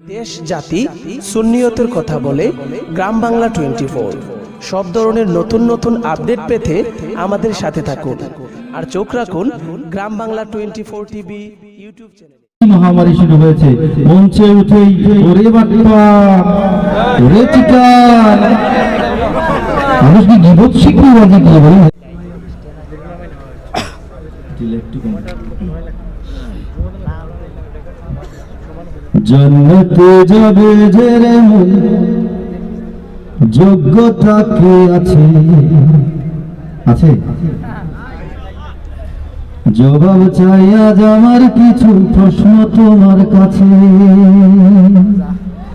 দেশ জাতি সুন্নিয়তের কথা বলে গ্রাম বাংলা টোয়েন্টি ফোর সব ধরনের নতুন নতুন আপডেট পেতে আমাদের সাথে থাকুন আর চোখ রাখুন Gram Bangla twenty four TV YouTube চ্যানেলে মহামারী শুরু হয়েছে মঞ্চে উঠেই ওরে বাটপা ওরে চিটার মানুষ কি গিবত শিখবে বাজে কি বলেন জন্নতে যাবে যে রে মন, যোগ্যতা কি আছে? আছে? জবাব চাই আজ আমার কিছু প্রশ্ন তোমার কাছে।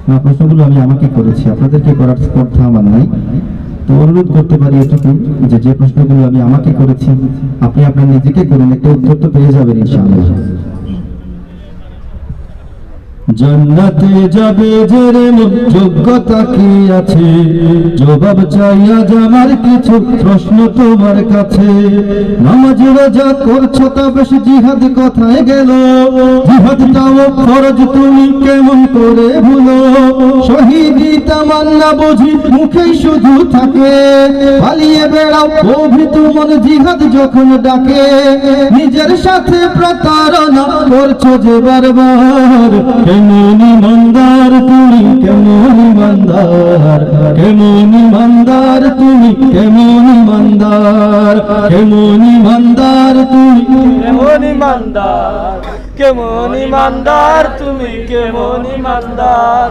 না, প্রশ্নগুলো আমি আমাকে করেছি, আপনাদেরকে করার কথা আমার নাই। তো অনুরোধ করতে পারি এটুকু যে যে প্রশ্নগুলো আমি আমাকে করেছি, আপনি আপনার নিজেকে করুন একটা উত্তর তো পেয়ে যাবেন ইনশাআল্লাহ। জন্নতে যাবে যে রে মন, যোগ্যতা কি আছে? জবাব চাই আজ আমার কিছু প্রশ্ন তোমার কাছে। নামাজ রোজা করছ তা বেশ জিহাদ কথায় গেল? তুমি কেমন করে ভুলো? শহীদি তামান্না বুঝি মুখেই শুধু থাকে। পালিয়ে বেড়াও অভিত মন জিহাদ যখন ডাকে। নিজের সাথে প্রতারণা করছ যে বারবার। কেমন ইমানদার তুমি কেমন ইমানদার কেমন ইমানদার তুমি কেমন ইমানদার কেমন ইমানদার তুমি কেমন ইমানদার কেমন ইমানদার তুমি কেমন ইমানদার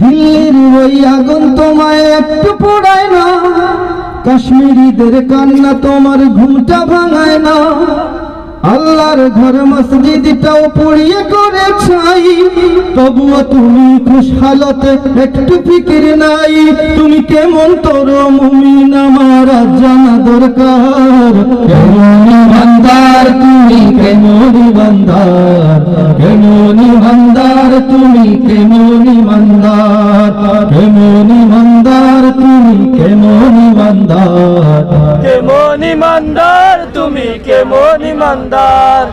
দিল্লির ওই আগুন তোমায় একটু পড়ায় না। কাশ্মীরিদের কান্না তোমার ঘুমটা ভাঙায় না। আল্লাহর ঘর মসজিদটাও পড়িয়ে করে ছাই। তবুও তুমি খুশহালতে একটু ফিকির নাই। তুমি কেমন তোর মুমিন, আমার জানা দরকার। কেমন ইমানদার, তুমি কেমন ইমানদার। কেমন ইমানদার, তুমি কেমন ইমানদার। কেমন ইমানদার, তুমি কেমন ইমানদার। কেমন ইমানদার? তুমি কেমন ইমানদার?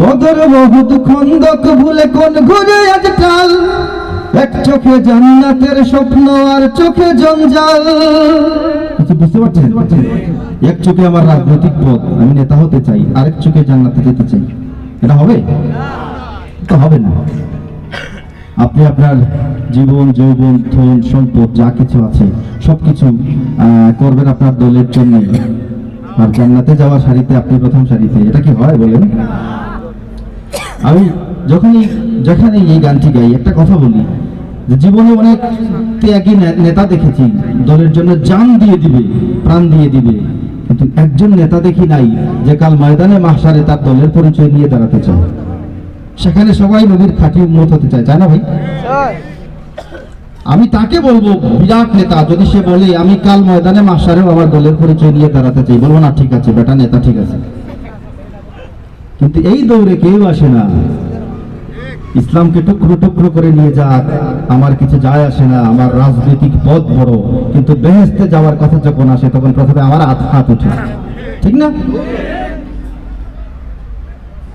বদর বহুত খন্দক ভুলে কোন ঘুরে আজ টাল এক চোখে জান্নাতের স্বপ্ন আর চোখে জঞ্জাল। কিছু বুঝতে পারছেন? এক চোখে আমার রাজনৈতিক পথ আমি নেতা হতে চাই, আরেক চোখে জান্নাতে যেতে চাই। এটা হবে? তো হবে না। আপনি আপনার জীবন, যৌবন, ধন, সম্পদ, যা কিছু আছে, সবকিছু করবেন আপনার দলের জন্য আর জান্নাতে যাওয়ার সারিতে আপনি প্রথম সারিতে এটা কি হয় বলেন? আমি যখনই যেখানে এই গানটি গাই, একটা কথা বলি, যে জীবনে অনেক ত্যাগী নেতা দেখেছি, দলের জন্য জান দিয়ে দিবে, প্রাণ দিয়ে দিবে, কিন্তু একজন নেতা দেখি নাই যে কাল ময়দানে মাহসারে তার দলের পরিচয় নিয়ে দাঁড়াতে চায়। সেখানে সবাই নবীর খাঁটি উন্মত হতে চায় তাই না ভাই আমি তাকে বলব, বিরাট নেতা, যদি সে বলে, আমি কাল ময়দানে মাসারেও আমার দলের পরিচয় নিয়ে দাঁড়াতে চাই, বলব, না, ঠিক আছে, বেটা নেতা, ঠিক আছে। কিন্তু এই দৌড়ে কেউ আসে না। ইসলামকে টুকরো টুকরো করে নিয়ে যাক, আমার কিছু যায় আসে না, আমার রাজনৈতিক পথ বড়। কিন্তু বেহেস্তে যাওয়ার কথা যখন আসে, তখন প্রথমে আমার হাত হাত উঠে। ঠিক না?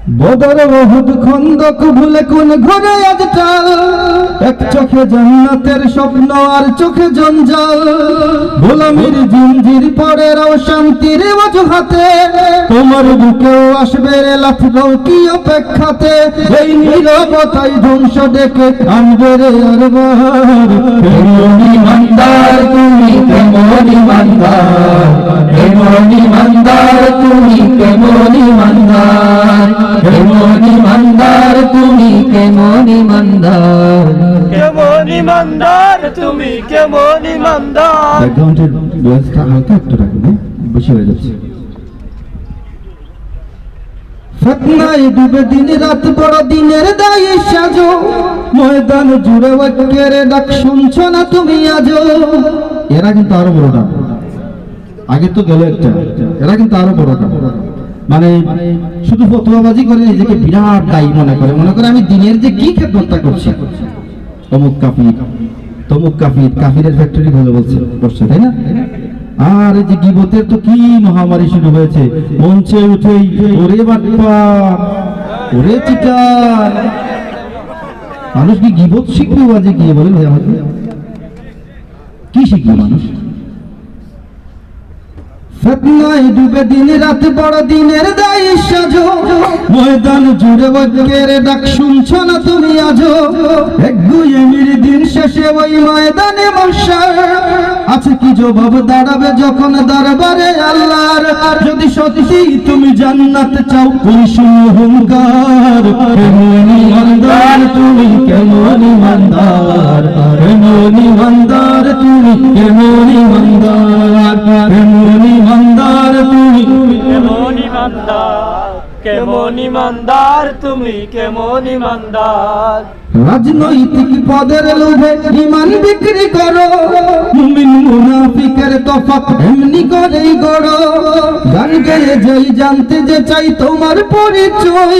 বদর বহুত খন্দক ভুলে কোন ঘরে আজ এক চোখে জান্নাতের স্বপ্ন আর চোখে জঞ্জাল। গোলামির জিঞ্জির পরে রাও শান্তির অজুহাতে। তোমার বুকেও আসবে রে লাথরাও কি অপেক্ষাতে। এই নীরবতাই ধ্বংস ডেকে আনবে রে আরবার। কেমন ইমানদার তুমি কেমন ইমানদার কেমন ইমানদার তুমি কেমন ইমানদার কেমন ইমানদার তুমি কেমন ইমানদার কেমন ইমানদার তুমি কেমন ইমানদার ব্যাকগ্রাউন্ডের হালকা একটু হ্যাঁ? বেশি হয়ে যাচ্ছে। ফতনায় ডুবে দিন রাত বড় দিনের দায়ী সাজো। ময়দান জুড়ে ওয়াক্কের ডাক শুনছো না তুমি আজো? এরা কিন্তু আরও বড়টা আগে তো গেল একটা এরা কিন্তু আরও বড়টা মানে শুধু ফতুয়াবাজি করে নিজেকে বিরাট দায়ী মনে করে। মনে করে আমি দিনের যে কি খেদমতটা করছি। অমুক কাফির। তমুক কাফির। কাফিরের ফ্যাক্টরি খুলে বলছে করছে তাই না? আর এই যে গিবতের তো কি মহামারী শুরু হয়েছে। মঞ্চে উঠেই ওরে বাটপা ওরে চিটার মানুষ কি গিবত শিখবে বাজে গিয়ে বলেন কি শিখবে মানুষ? ডুবে দিন রাত, বড় দিনের দায়ী সাজো। ময়দান জুড়ে ডাক না তুমি আজো। এক গুয়েমির দিন শেষে ওই ময়দানে মশার আছে কি জবাব দাঁড়াবে যখন দরবারে আল্লাহর? যদি সত্যি তুমি জান্নাত চাও ওই অহংকার কেমন ইমানদার তুমি, কেমন ইমানদার। কেমন ইমানদার তুমি, কেমন ইমানদার। কেমন ইমানদার কেমন ইমানদার তুমি কেমন ইমানদার? রাজনৈতিক পদের লোভে ইমান বিক্রি করো। মুমিন মুনাফিকের তফাৎ এমনি করেই গড়ো। গান গেয়ে যাই জানতে যে চাই তোমার পরিচয়,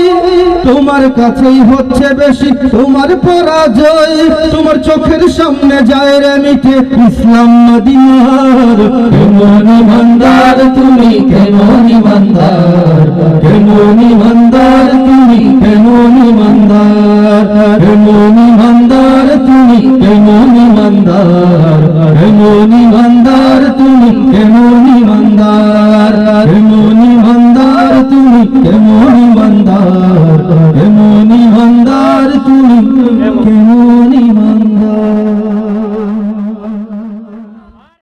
তোমার কাছেই হচ্ছে বেশি তোমার পরাজয়। তোমার চোখের সামনে যায় রে মিটে ইসলাম মদিনার। কেমন ইমানদার তুমি, কেমন ইমানদার, কেমন তুমি ইমানদার কেমন ইমানদার তুমি কেমন ইমানদার কেমন ইমানদার তুমি কেমন ইমানদার কেমন